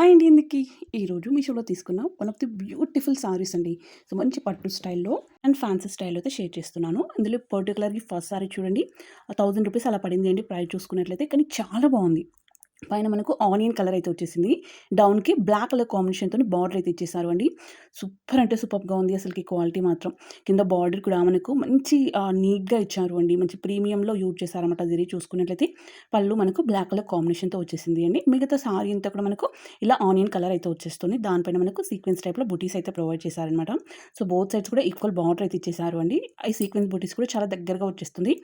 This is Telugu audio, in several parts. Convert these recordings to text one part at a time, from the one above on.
హాయ్ అండి ఎందుకు ఈరోజు మీషోలో తీసుకున్న one of the beautiful saris అండి. సో మంచి పట్టు స్టైల్లో అండ్ ఫ్యాన్సీ స్టైల్లో అయితే షేర్ చేస్తున్నాను. ఇందులో పర్టికులర్గా ఫస్ట్ సారీ చూడండి. థౌజండ్ రూపీస్ అలా పడింది అండి ప్రైస్ చూసుకున్నట్లయితే. కానీ చాలా బాగుంది. పైన మనకు ఆనియన్ కలర్ అయితే వచ్చేసింది. డౌన్కి బ్లాక్ కలర్ కాంబినేషన్తో బార్డర్ అయితే ఇచ్చేసారు అండి సూపర్ అంటే సూపర్గా ఉంది అసలుకి క్వాలిటీ మాత్రం. కింద బార్డర్ కూడా మనకు మంచి నీట్గా ఇచ్చారు అండి మంచి ప్రీమియంలో యూజ్ చేశారన్నమాట జరి చూసుకున్నట్లయితే. పళ్ళు మనకు బ్లాక్ కలర్ కాంబినేషన్తో వచ్చేసింది అండి. మిగతా సారీ అంతా కూడా మనకు ఇలా ఆనియన్ కలర్ అయితే వచ్చేస్తుంది. దానిపైన మనకు సీక్వెన్స్ టైప్లో బుటీస్ అయితే ప్రొవైడ్ చేశారనమాట సో బోత్ సైడ్స్ కూడా ఈక్వల్ బార్డర్ అయితే ఇచ్చేసారు అండి ఈ సీక్వెన్స్ బుటీస్ కూడా చాలా దగ్గరగా వచ్చేస్తుంది.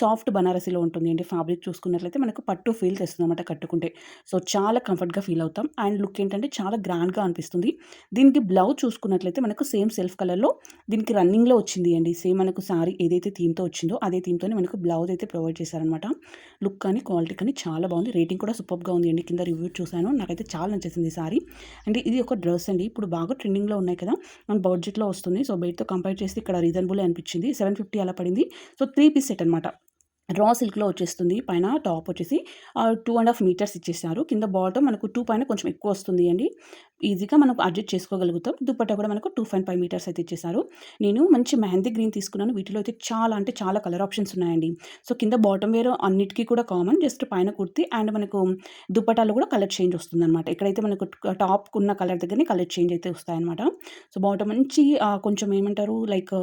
సాఫ్ట్ బనారసీలో ఉంటుంది అండి ఫ్యాబ్రిక్ చూసుకున్నట్లయితే మనకు పట్టు ఫీల్ తెస్తుంది అనమాట కట్టుకుంటే. సో చాలా కంఫర్ట్గా ఫీల్ అవుతాం. అండ్ లుక్ ఏంటంటే చాలా గ్రాండ్గా అనిపిస్తుంది. దీనికి బ్లౌజ్ చూసుకున్నట్లయితే మనకు సేమ్ సెల్ఫ్ కలర్లో దీనికి రన్నింగ్లో వచ్చింది అండి. సేమ్ మనకు సారీ ఏదైతే థీమ్తో వచ్చిందో అదే థీమ్తోనే మనకు బ్లౌజ్ అయితే ప్రొవైడ్ చేశారనమాట లుక్ కానీ క్వాలిటీ కానీ చాలా బాగుంది. రేటింగ్ కూడా సూపర్గా ఉంది అండి. కింద రివ్యూ చూశాను. నాకైతే చాలా నచ్చేసింది సారీ అండ్ ఇది ఒక డ్రెస్ అండి. ఇప్పుడు బాగా ట్రెండింగ్లో ఉన్నాయి కదా మన బడ్జెట్లో వస్తుంది. సో బయటతో కంపేర్ చేస్తే ఇక్కడ రీజనబుల్ అనిపించింది. సెవెన్ ఫిఫ్టీ అలా పడింది. సో త్రీ పీస్ సెట్ అనమాట రా సిల్క్లో వచ్చేస్తుంది. పైన టాప్ వచ్చేసి టూ అండ్ హాఫ్ మీటర్స్ ఇచ్చేసారు. కింద బాటమ్ మనకు టూ పైన కొంచెం ఎక్కువ వస్తుంది అండి. ఈజీగా మనకు అడ్జస్ట్ చేసుకోగలుగుతాం. దుప్పట్టా కూడా మనకు టూ పాయింట్ ఫైవ్ మీటర్స్ అయితే ఇచ్చేసారు. నేను మంచి మెహందీ గ్రీన్ తీసుకున్నాను. వీటిలో అయితే చాలా అంటే చాలా కలర్ ఆప్షన్స్ ఉన్నాయండి. సో కింద బాటమ్ వేర్ అన్నిటికీ కూడా కామన్. జస్ట్ పైన కుర్తి అండ్ మనకు దుప్పటాలు కూడా కలర్ చేంజ్ వస్తుంది అనమాట ఎక్కడైతే మనకు టాప్ ఉన్న కలర్ దగ్గరనే కలర్ చేంజ్ అయితే వస్తాయన్నమాట. సో బాటమ్ మంచి కొంచెం ఏమంటారు? లైక్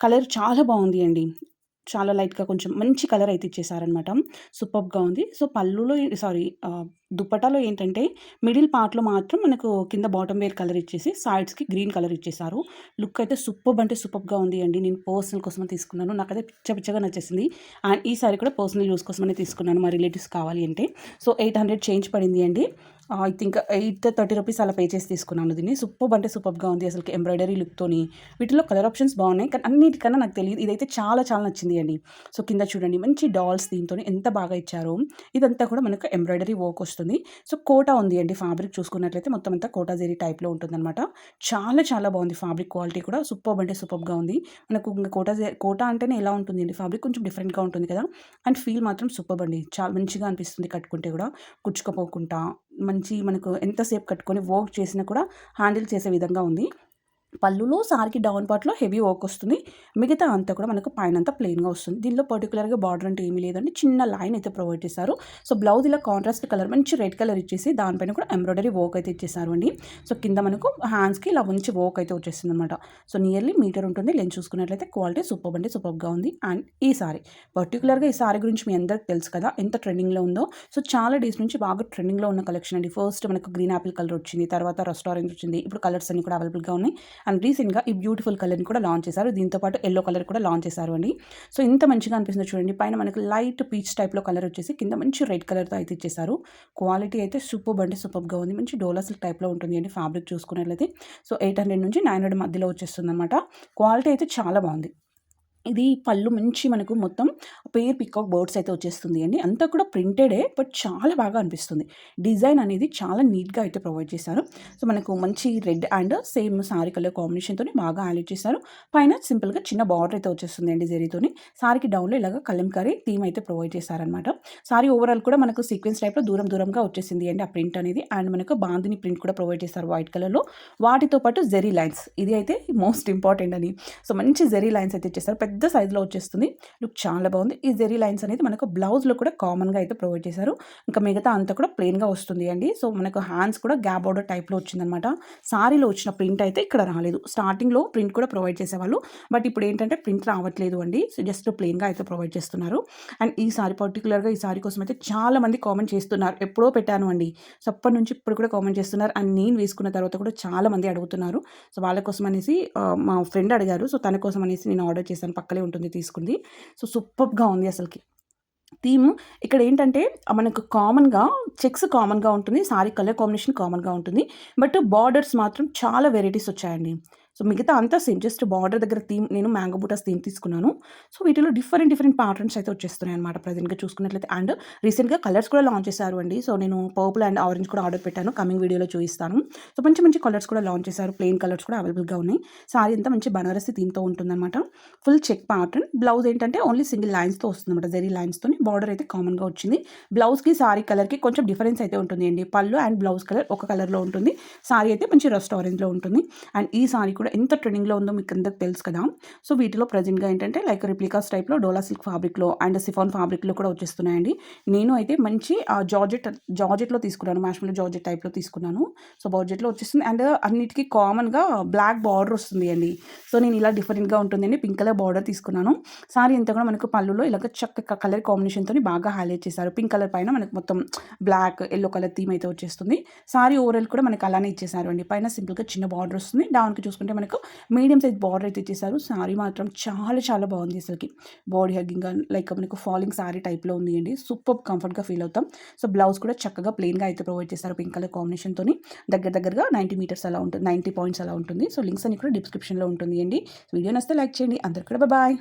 కలర్ చాలా బాగుంది అండి. చాలా లైట్గా కొంచెం మంచి కలర్ అయితే ఇచ్చేసారనమాట. సూపర్గా ఉంది. సో పళ్ళులో సారీ దుప్పటాలో ఏంటంటే మిడిల్ పార్ట్లో మాత్రం మనకు కింద బాటమ్ వేర్ కలర్ ఇచ్చేసి సైడ్స్కి గ్రీన్ కలర్ ఇచ్చేసారు. లుక్ అయితే సూపర్ అంటే సూపర్గా ఉంది అండి. నేను పర్సనల్ కోసం తీసుకున్నాను. నాకైతే పిచ్చ పిచ్చగా నచ్చేసింది. అండ్ ఈ సారీ కూడా పర్సనల్ యూస్ కోసమనే తీసుకున్నాను. మా రిలేటివ్స్ కావాలి అంటే. సో ఎయిట్ హండ్రెడ్ చేంజ్ పడింది అండి. I think eight thirty rupees అలా పే చేసి తీసుకున్నాను దీన్ని. సూపర్ అంటే సూపర్గా ఉంది అసలు ఎంబ్రాయిడరీ లుక్తోని వీటిలో కలర్ ఆప్షన్స్ బాగున్నాయి కానీ అన్నిటికన్నా నాకు తెలియదు. ఇదైతే చాలా చాలా నచ్చింది అండి. సో కింద చూడండి మంచి డాల్స్ దీంతో ఎంత బాగా ఇచ్చారు. ఇదంతా కూడా మనకు ఎంబ్రాయిడరీ వర్క్ వస్తుంది. సో కోటా ఉంది అండి ఫ్యాబ్రిక్ చూసుకున్నట్లయితే. మొత్తం అంతా కోటా జెరీ టైప్లో ఉంటుందన్నమాట. చాలా చాలా బాగుంది ఫ్యాబ్రిక్ క్వాలిటీ కూడా. సూపర్ అంటే సూపర్గా ఉంది. మనకు ఇంకా కోటా కోటా అంటేనే ఎలా ఉంటుంది అండి? ఫ్యాబ్రిక్ కొంచెం డిఫరెంట్గా ఉంటుంది కదా. అండ్ ఫీల్ మాత్రం సూపర్ అండి. చాలా మంచిగా అనిపిస్తుంది కట్టుకుంటే కూడా. కుచ్చుకోపోకుండా మంచి మనకు ఎంతసేపు కట్టుకొని వర్క్ చేసినా కూడా హ్యాండిల్ చేసే విధంగా ఉంది. పళ్ళులో సారికి డౌన్ పార్ట్లో హెవీ వర్క్ వస్తుంది. మిగతా అంతా కూడా మనకు పైన అంతా ప్లెయిన్గా వస్తుంది. దీనిలో పర్టికులర్గా బార్డర్ అంటే ఏమీ లేదండి. చిన్న లైన్ అయితే ప్రొవైడ్ చేశారు. సో బ్లౌజ్ ఇలా కాంట్రాస్ట్ కలర్ మంచి రెడ్ కలర్ ఇచ్చేసి దానిపైన కూడా ఎంబ్రాయిడరీ వర్క్ అయితే ఇచ్చేసారు అండి. సో కింద మనకు హ్యాండ్స్కి ఇలా మంచి వర్క్ అయితే వచ్చేసింది అనమాట సో నియర్లీ మీటర్ ఉంటుంది. లెన్స్ చూసుకున్నట్లయితే క్వాలిటీ సూపర్ అంటే సూపర్గా ఉంది. అండ్ ఈ సారీ పర్టికులర్గా ఈ సారీ గురించి మీ అందరికి తెలుసు కదా ఎంత ట్రెండింగ్లో ఉందో. సో చాలా డేస్ నుంచి బాగా ట్రెండింగ్లో ఉన్న కలెక్షన్ అండి. ఫస్ట్ మనకు గ్రీన్ యాపిల్ కలర్ వచ్చింది తర్వాత రెస్టారెంట్ వచ్చింది. ఇప్పుడు కలర్స్ అన్ని కూడా అవైలబుల్గా ఉన్నాయి. అండ్ రీసెంట్గా ఈ బ్యూటిఫుల్ కలర్ని కూడా లాంచ్ చేశారు. దీంతో పాటు ఎల్లో కలర్ కూడా లాంచ్ చేశారు అండి. సో ఇంత మంచిగా అనిపిస్తుంది చూడండి. పైన మనకి లైట్ పీచ్ టైప్లో కలర్ వచ్చేసి కింద మంచి రెడ్ కలర్తో అయితే ఇచ్చేసారు క్వాలిటీ అయితే సూపర్ అంటే సూపర్గా ఉంది. మంచి డోలా సిల్క్ టైప్లో ఉంటుంది అండి ఫ్యాబ్రిక్ చూసుకున్నట్లయితే. సో ఎయిట్ హండ్రెడ్ నుంచి నైన్ హండ్రెడ్ మధ్యలో వచ్చేస్తుంది అనమాట క్వాలిటీ అయితే చాలా బాగుంది. ఇది పళ్ళు మంచి మనకు మొత్తం పేర్ పికాక్ బర్డ్స్ అయితే వచ్చేస్తుంది అండి. అంతా కూడా ప్రింటెడే బట్ చాలా బాగా అనిపిస్తుంది. డిజైన్ అనేది చాలా నీట్గా అయితే ప్రొవైడ్ చేశారు. సో మనకు మంచి red and same sari colour కాంబినేషన్తో బాగా యాడ్ చేశారు. పైన సింపుల్గా చిన్న బార్డర్ అయితే వచ్చేస్తుంది అండి జరీతోని సారీకి డౌన్లో ఇలాగ కలంకారీ థీమ్ అయితే ప్రొవైడ్ చేశారనమాట సారీ ఓవరాల్ కూడా మనకు సీక్వెన్స్ టైప్లో దూరం దూరంగా వచ్చేసింది అండి ఆ ప్రింట్ అనేది. అండ్ మనకు బాందిని ప్రింట్ కూడా ప్రొవైడ్ చేశారు వైట్ కలర్లో. వాటితో పాటు జెరీ లైన్స్. ఇది అయితే మోస్ట్ ఇంపార్టెంట్ అని. సో మంచి జెరీ లైన్స్ అయితే చేస్తారు పెద్ద పెద్ద సైజులో వచ్చేస్తుంది. లుక్ చాలా బాగుంది. ఈ జెరీ లైన్స్ అనేది మనకు బ్లౌజ్లో కూడా కామన్గా అయితే ప్రొవైడ్ చేశారు. ఇంకా మిగతా అంతా కూడా ప్లెయిన్గా వస్తుంది అండి. సో మనకు హ్యాండ్స్ కూడా గ్యాప్ బోర్డర్ టైప్లో వచ్చిందనమాట సారీలో వచ్చిన ప్రింట్ అయితే ఇక్కడ రాలేదు. స్టార్టింగ్లో ప్రింట్ కూడా ప్రొవైడ్ చేసేవాళ్ళు. బట్ ఇప్పుడు ఏంటంటే ప్రింట్ రావట్లేదు అండి. సో జస్ట్ ప్లెయిన్గా అయితే ప్రొవైడ్ చేస్తున్నారు. అండ్ ఈ సారీ పర్టికులర్గా ఈ సారీ కోసం అయితే చాలా మంది కామెంట్ చేస్తున్నారు. ఎప్పుడో పెట్టాను అండి. సో అప్పటి నుంచి ఇప్పుడు కూడా కామెంట్ చేస్తున్నారు. అండ్ నేను వేసుకున్న తర్వాత కూడా చాలా మంది అడుగుతున్నారు. సో వాళ్ళ కోసం అనేసి మా ఫ్రెండ్ అడిగారు. సో తన కోసం అనేసి నేను ఆర్డర్ చేశాను పక్కలే ఉంటుంది తీసుకుంది. సో సూపర్గా ఉంది అసలుకి. థీమ్ ఇక్కడ ఏంటంటే మనకు కామన్గా చెక్స్ కామన్గా ఉంటుంది సారీ కలర్ కాంబినేషన్ కామన్గా ఉంటుంది. బట్ బార్డర్స్ మాత్రం చాలా వెరైటీస్ వచ్చాయండి. సో మిగతా అంతా సేమ్ జస్ట్ బార్డర్ దగ్గర థీమ్ నేను మ్యాంగో బూటాస్ థీమ్ తీసుకున్నాను. సో వీటిలో డిఫరెంట్ డిఫరెంట్ ప్యాటర్న్స్ అయితే వచ్చేస్తున్నాయి అనమాట ప్రజెంట్గా చూసుకున్నట్లయితే. అండ్ రీసెంట్గా కలర్స్ కూడా లాంచ్ చేశారు అండి. సో నేను పర్పుల్ అండ్ ఆరెంజ్ కూడా ఆర్డర్ పెట్టాను. కమింగ్ వీడియోలో చూపిస్తాను. సో మంచి మంచి కలర్స్ కూడా లాంచ్ చేశారు. ప్లెయిన్ కలర్స్ కూడా అవైలబుల్గా ఉన్నాయి. సారీ అంతా మంచి బనారసి థీమ్తో ఉంటుందన్నమాట. Full check pattern. బ్లౌజ్ ఏంటంటే ఓన్లీ సింగిల్ లైన్స్తో వస్తుంది అనమాట జరీ లైన్స్తో బార్డర్ అయితే కామన్గా వచ్చింది. బ్లౌజ్కి సారీ కలర్కి కొంచెం డిఫరెన్స్ అయితే ఉంటుంది అండి పళ్ళు అండ్ బ్లౌజ్ కలర్ ఒక కలర్లో ఉంటుంది. సారీ అయితే మంచి రెస్ట్ ఆరెంజ్లో ఉంటుంది. అండ్ ఈ సారీ కూడా ఎంత ట్రెండింగ్లో ఉందో మీకు అందరికి తెలుసు కదా. సో వీటిలో ప్రజెంట్గా ఏంటంటే లైక్ రిప్లికాస్ టైప్లో డోలా సిల్క్ ఫ్యాబ్రిక్లో అండ్ సిఫాన్ ఫ్యాబ్రిక్లో కూడా వచ్చేస్తున్నాయండి. నేను అయితే మంచి జార్జెట్ జార్జెట్లో తీసుకున్నాను. మ్యాష్మిల్ జార్జెట్ టైప్లో తీసుకున్నాను. సో బార్జెట్లో వచ్చేస్తుంది అండ్ అన్నిటికీ కామన్గా బ్లాక్ బార్డర్ వస్తుంది అండి. సో నేను ఇలా డిఫరెంట్గా ఉంటుందండి. పింక్ కలర్ బార్డర్ తీసుకున్నాను. సారీ అంతా కూడా మనకు పళ్ళులో ఇలాగ చక్క కలర్ కాంబినేషన్తో బాగా హైలైట్ చేశారు. పింక్ కలర్ పైన మనకు మొత్తం బ్లాక్ ఎల్లో కలర్ థీమ్ అయితే వచ్చేస్తుంది. సారీ ఓవరాల్ కూడా మనకు అలానే ఇచ్చేసారు అండి. పైన సింపుల్గా చిన్న బార్డర్ వస్తుంది. డౌన్కి చూసుకుంటే మనకు మీడియం సైజ్ బార్డర్ అయితే ఇచ్చేసారు. సారీ మాత్రం చాలా చాలా బాగుంది అసలుకి. బాడీ హగ్గింగ్ లైక్ మనకు ఫాలింగ్ సారీ టైప్లో ఉంది అండి సూపర్ కంఫర్ట్గా ఫీల్ అవుతాం. సో బ్లౌజ్ కూడా చక్కగా ప్లెయిన్గా అయితే ప్రొవైడ్ చేస్తారు పింక్ కలర్ కాంబినేషన్తో దగ్గర దగ్గరగా నైంటీ మీటర్స్ అలా ఉంటుంది నైంటీ పాయింట్స్ అలా ఉంటుంది. సో లింక్స్ అని కూడా డిస్క్రిప్షన్లో ఉంటుంది అండి వీడియో నస్తే లైక్ చేయండి. అందరు కూడా బాయ్